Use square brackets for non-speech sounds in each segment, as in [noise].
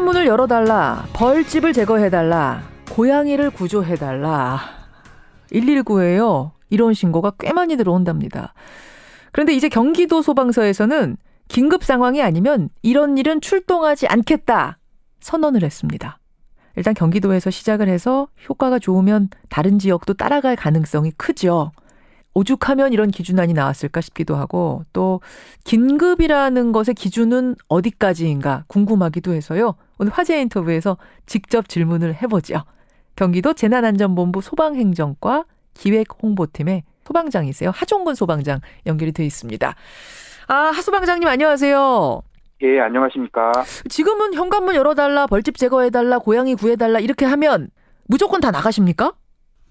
현관문을 열어달라. 벌집을 제거해달라. 고양이를 구조해달라. 119에요. 이런 신고가 꽤 많이 들어온답니다. 그런데 이제 경기도 소방서에서는 긴급 상황이 아니면 이런 일은 출동하지 않겠다. 선언을 했습니다. 일단 경기도에서 시작을 해서 효과가 좋으면 다른 지역도 따라갈 가능성이 크죠. 오죽하면 이런 기준안이 나왔을까 싶기도 하고 또 긴급이라는 것의 기준은 어디까지인가 궁금하기도 해서요. 오늘 화제 인터뷰에서 직접 질문을 해보죠. 경기도 재난안전본부 소방행정과 기획홍보팀의 소방장이세요. 하종근 소방장 연결이 돼 있습니다. 아, 하 소방장님 안녕하세요. 예, 안녕하십니까. 지금은 현관문 열어달라, 벌집 제거해달라, 고양이 구해달라 이렇게 하면 무조건 다 나가십니까?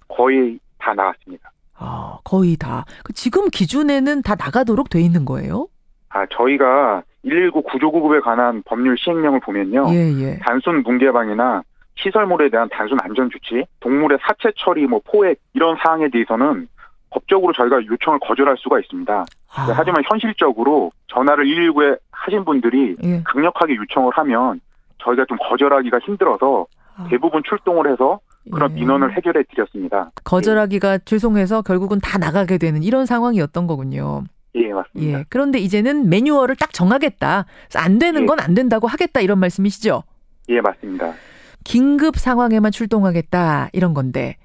거의 다 나갔습니다. 아, 거의 다. 그 지금 기준에는 다 나가도록 돼 있는 거예요? 아, 저희가 119 구조구급에 관한 법률 시행령을 보면요. 예, 예. 단순 문개방이나 시설물에 대한 단순 안전 조치, 동물의 사체 처리, 뭐 포획 이런 사항에 대해서는 법적으로 저희가 요청을 거절할 수가 있습니다. 아, 네, 하지만 현실적으로 전화를 119에 하신 분들이 예. 강력하게 요청을 하면 저희가 좀 거절하기가 힘들어서 아, 대부분 출동을 해서 그런 예. 민원을 해결해 드렸습니다. 거절하기가 죄송해서 결국은 다 나가게 되는 이런 상황이었던 거군요. 예, 맞습니다. 예. 그런데 이제는 매뉴얼을 딱 정하겠다. 안 되는 예. 건안 된다고 하겠다 이런 말씀이시죠? 예, 맞습니다. 긴급 상황에만 출동하겠다 이런 건데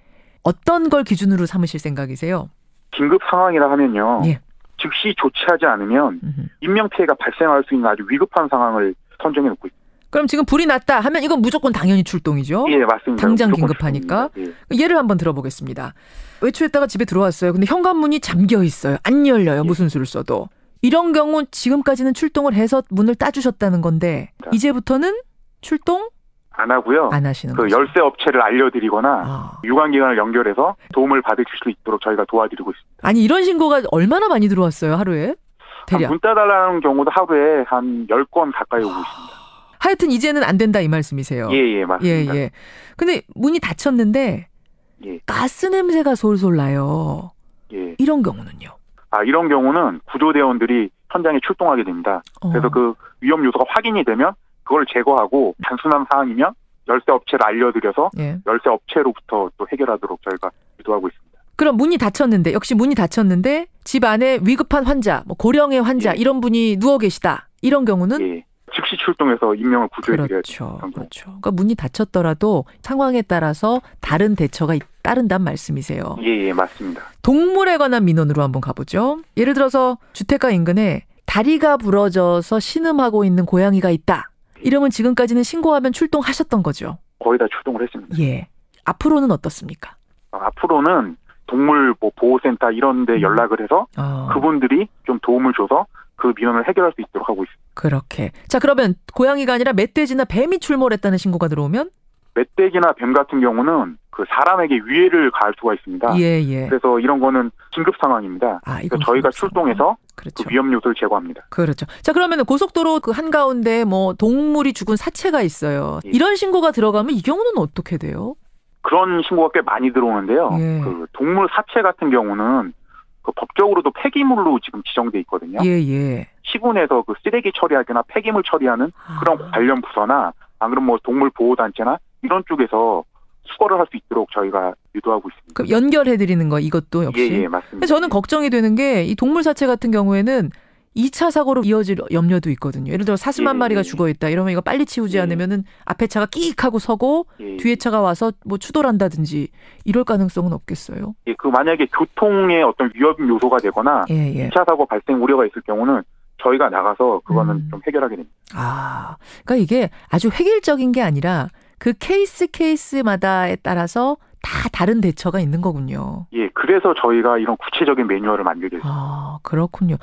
어떤 걸 기준으로 삼으실 생각이세요? 긴급 상황이라 하면요. 예. 즉시 조치하지 않으면. 인명 피해가 발생할 수 있는 아주 위급한 상황을 선정해 놓고 있습니다. 그럼 지금 불이 났다 하면 이건 무조건 당연히 출동이죠. 예, 맞습니다. 당장 긴급하니까? 예. 예를 한번 들어보겠습니다. 외출했다가 집에 들어왔어요. 근데 현관문이 잠겨 있어요. 안 열려요. 예. 무슨 수를 써도. 이런 경우 지금까지는 출동을 해서 문을 따주셨다는 건데 자. 이제부터는 출동 안 하고요. 안 하시는 그 거죠. 열쇠 업체를 알려드리거나 아. 유관기관을 연결해서 도움을 받으실 수 있도록 저희가 도와드리고 있습니다. 아니 이런 신고가 얼마나 많이 들어왔어요 하루에? 대략. 문 따달라는 경우도 하루에 한 10건 가까이 오고 있습니다. 하여튼 이제는 안 된다 이 말씀이세요. 예, 예, 예, 맞습니다. 예. 근데 문이 닫혔는데 예, 가스 냄새가 솔솔 나요. 예. 이런 경우는요. 아, 이런 경우는 구조대원들이 현장에 출동하게 됩니다. 그래서 어. 그 위험 요소가 확인이 되면 그걸 제거하고 단순한 사항이면 열쇠 업체를 알려드려서 예. 열쇠 업체로부터 또 해결하도록 저희가 유도하고 있습니다. 그럼 문이 닫혔는데 역시 문이 닫혔는데 집 안에 위급한 환자, 뭐 고령의 환자 예. 이런 분이 누워 계시다. 이런 경우는 예. 출동해서 인명을 구조해드려야 그렇죠. 그렇죠. 그러니까 문이 닫혔더라도 상황에 따라서 다른 대처가 있- 따른다는 말씀이세요. 예, 예, 맞습니다. 동물에 관한 민원으로 한번 가보죠. 예를 들어서 주택가 인근에 다리가 부러져서 신음하고 있는 고양이가 있다. 이러면 지금까지는 신고하면 출동하셨던 거죠. 거의 다 출동을 했습니다. 예. 앞으로는 어떻습니까? 어, 앞으로는 동물 뭐 보호센터 이런 데 음. 연락을 해서 어, 그분들이 좀 도움을 줘서 그 민원을 해결할 수 있도록 하고 있습니다. 그렇게. 자, 그러면 고양이가 아니라 멧돼지나 뱀이 출몰했다는 신고가 들어오면 멧돼지나 뱀 같은 경우는 그 사람에게 위해를 가할 수가 있습니다. 예, 예. 그래서 이런 거는 긴급 상황입니다. 아, 그래서 저희가. 출동해서 그렇죠. 그 위험 요소를 제거합니다. 그렇죠. 자, 그러면 고속도로 그 한가운데 뭐 동물이 죽은 사체가 있어요. 예. 이런 신고가 들어가면 이 경우는 어떻게 돼요? 그런 신고가 꽤 많이 들어오는데요. 예. 그 동물 사체 같은 경우는 그 법적으로도 폐기물로 지금 지정돼 있거든요. 예, 예. 시군에서 그 쓰레기 처리하거나 폐기물 처리하는 그런 아, 관련 부서나 안 그러면 뭐 동물 보호 단체나 이런 쪽에서 수거를 할 수 있도록 저희가 유도하고 있습니다. 그럼 연결해 드리는 거 이것도 역시. 예, 예, 맞습니다. 저는 걱정이 되는 게 이 동물 사체 같은 경우에는 2차 사고로 이어질 염려도 있거든요. 예를 들어 사슴 한 예, 마리가 예. 죽어 있다. 이러면 이거 빨리 치우지 예. 않으면은 앞에 차가 끼익 하고 서고 예, 뒤에 차가 와서 뭐 추돌한다든지 이럴 가능성은 없겠어요. 예, 그 만약에 교통에 어떤 위험 요소가 되거나 예, 예. 2차 사고 발생 우려가 있을 경우는 저희가 나가서 그거는 음. 좀 해결하게 됩니다. 아, 그러니까 이게 아주 획일적인 게 아니라 그 케이스 케이스마다에 따라서 다 다른 대처가 있는 거군요. 예, 그래서 저희가 이런 구체적인 매뉴얼을 만들게 됐습니다. 아, 그렇군요.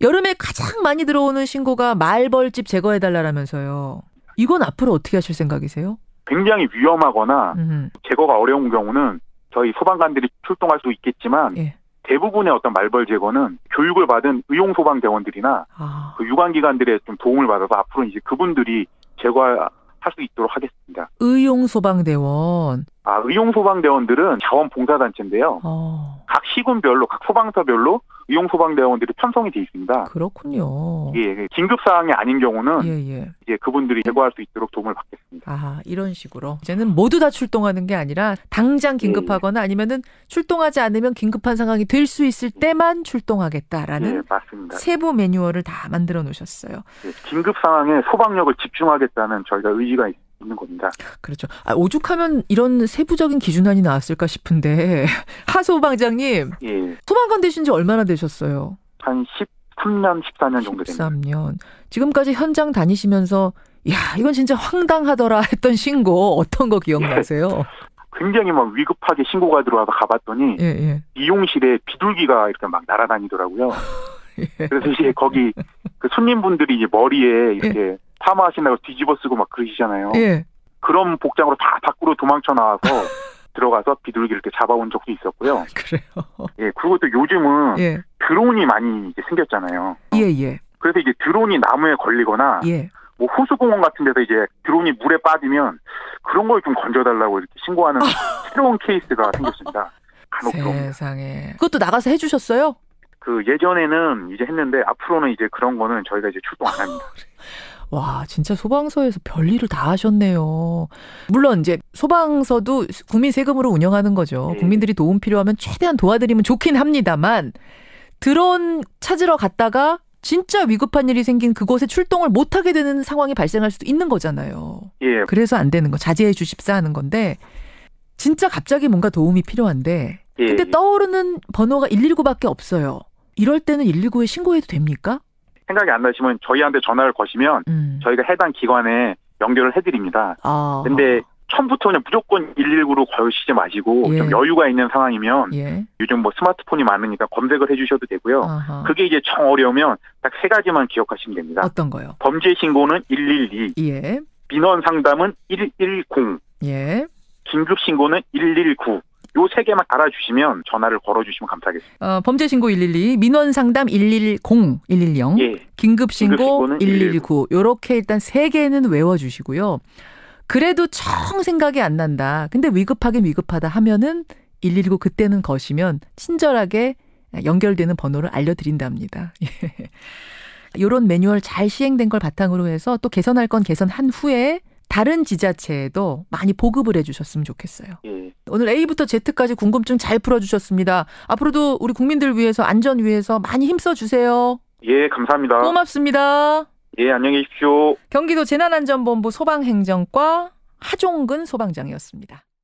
여름에 가장 많이 들어오는 신고가 말벌집 제거해달라면서요. 이건 앞으로 어떻게 하실 생각이세요? 굉장히 위험하거나 음, 제거가 어려운 경우는 저희 소방관들이 출동할 수 있겠지만 예. 대부분의 어떤 말벌 제거는 교육을 받은 의용 소방대원들이나 아, 그 유관기관들의 좀 도움을 받아서 앞으로 이제 그분들이 제거할 수 있도록 하겠습니다. 의용 소방대원 아, 의용소방대원들은 자원봉사단체인데요. 어, 각 시군별로, 각 소방서별로 의용소방대원들이 편성이 돼 있습니다. 그렇군요. 예, 긴급 사항이 아닌 경우는 예, 예. 이제 그분들이 제거할 수 있도록 도움을 받겠습니다. 아, 이런 식으로. 이제는 모두 다 출동하는 게 아니라 당장 긴급하거나 아니면은 출동하지 않으면 긴급한 상황이 될 수 있을 때만 예, 출동하겠다라는 맞습니다. 세부 매뉴얼을 다 만들어 놓으셨어요. 예, 긴급 상황에 소방력을 집중하겠다는 저희가 의지가 있- 있는 겁니다. 그렇죠. 아, 오죽하면 이런 세부적인 기준안이 나왔을까 싶은데 [laughs] 하 소 방장님 예, 소방관 되신 지 얼마나 되셨어요? 한 13년, 14년 정도 됩니다. 13년. 지금까지 현장 다니시면서 야 이건 진짜 황당하더라 했던 신고 어떤 거 기억나세요? 굉장히 막 위급하게 신고가 들어와서 가봤더니 예 예. 미용실에 비둘기가 이렇게 막 날아다니더라고요. [laughs] 예. 그래서 이제 거기 그 손님분들이 이제 머리에 이렇게 파마하신다고 뒤집어 쓰고 막 그러시잖아요. 예. 그런 복장으로 다 밖으로 도망쳐 나와서 [laughs] 들어가서 비둘기 이렇게 잡아온 적도 있었고요. [laughs] 그래요. 예, 그리고 또 요즘은 예. 드론이 많이 이제 생겼잖아요. 예 예. 그래서 이제 드론이 나무에 걸리거나 예. 뭐 호수공원 같은 데서 이제 드론이 물에 빠지면 그런 걸 좀 건져달라고 이렇게 신고하는 새로운 케이스가 생겼습니다. 간혹. 세상에. 그것도 나가서 해주셨어요? 그 예전에는 이제 했는데 앞으로는 이제 그런 거는 저희가 이제 출동 안 합니다. 와, 진짜 소방서에서 별일을 다 하셨네요. 물론 이제 소방서도 국민 세금으로 운영하는 거죠. 네. 국민들이 도움 필요하면 최대한 도와드리면 좋긴 합니다만 드론 찾으러 갔다가 진짜 위급한 일이 생긴 그곳에 출동을 못 하게 되는 상황이 발생할 수도 있는 거잖아요. 예, 그래서 안 되는 거 자제해 주십사 하는 건데 진짜 갑자기 뭔가 도움이 필요한데 예. 근데 떠오르는 번호가 119밖에 없어요. 이럴 때는 119에 신고해도 됩니까? 생각이 안 나시면 저희한테 전화를 거시면 음. 저희가 해당 기관에 연결을 해드립니다. 아. 근데 처음부터 그냥 무조건 119로 걸으시지 마시고 예. 좀 여유가 있는 상황이면 예. 요즘 뭐 스마트폰이 많으니까 검색을 해주셔도 되고요. 아하. 그게 이제 정 어려우면 딱 세 가지만 기억하시면 됩니다. 어떤 거요? 범죄 신고는 112, 예. 민원 상담은 110, 예. 긴급 신고는 119. 요 세 개만 알아주시면 전화를 걸어주시면 감사하겠습니다. 어, 범죄 신고 112, 민원 상담 110, 110, 예, 긴급 신고 신고는 119. 요렇게 일단 세 개는 외워 주시고요. 그래도 정 생각이 안 난다. 근데 위급하긴 위급하다 하면은 119 그때는 거시면 친절하게 연결되는 번호를 알려 드린답니다. [laughs] 예. 요런 매뉴얼 잘 시행된 걸 바탕으로 해서 또 개선할 건 개선한 후에 다른 지자체에도 많이 보급을 해 주셨으면 좋겠어요. 예. 오늘 A부터 Z까지 궁금증 잘 풀어주셨습니다. 앞으로도 우리 국민들 위해서 안전 위해서 많이 힘써 주세요. 예, 감사합니다. 고맙습니다. 예, 안녕히 계십시오. 경기도 재난안전본부 소방행정과 하종근 소방장이었습니다.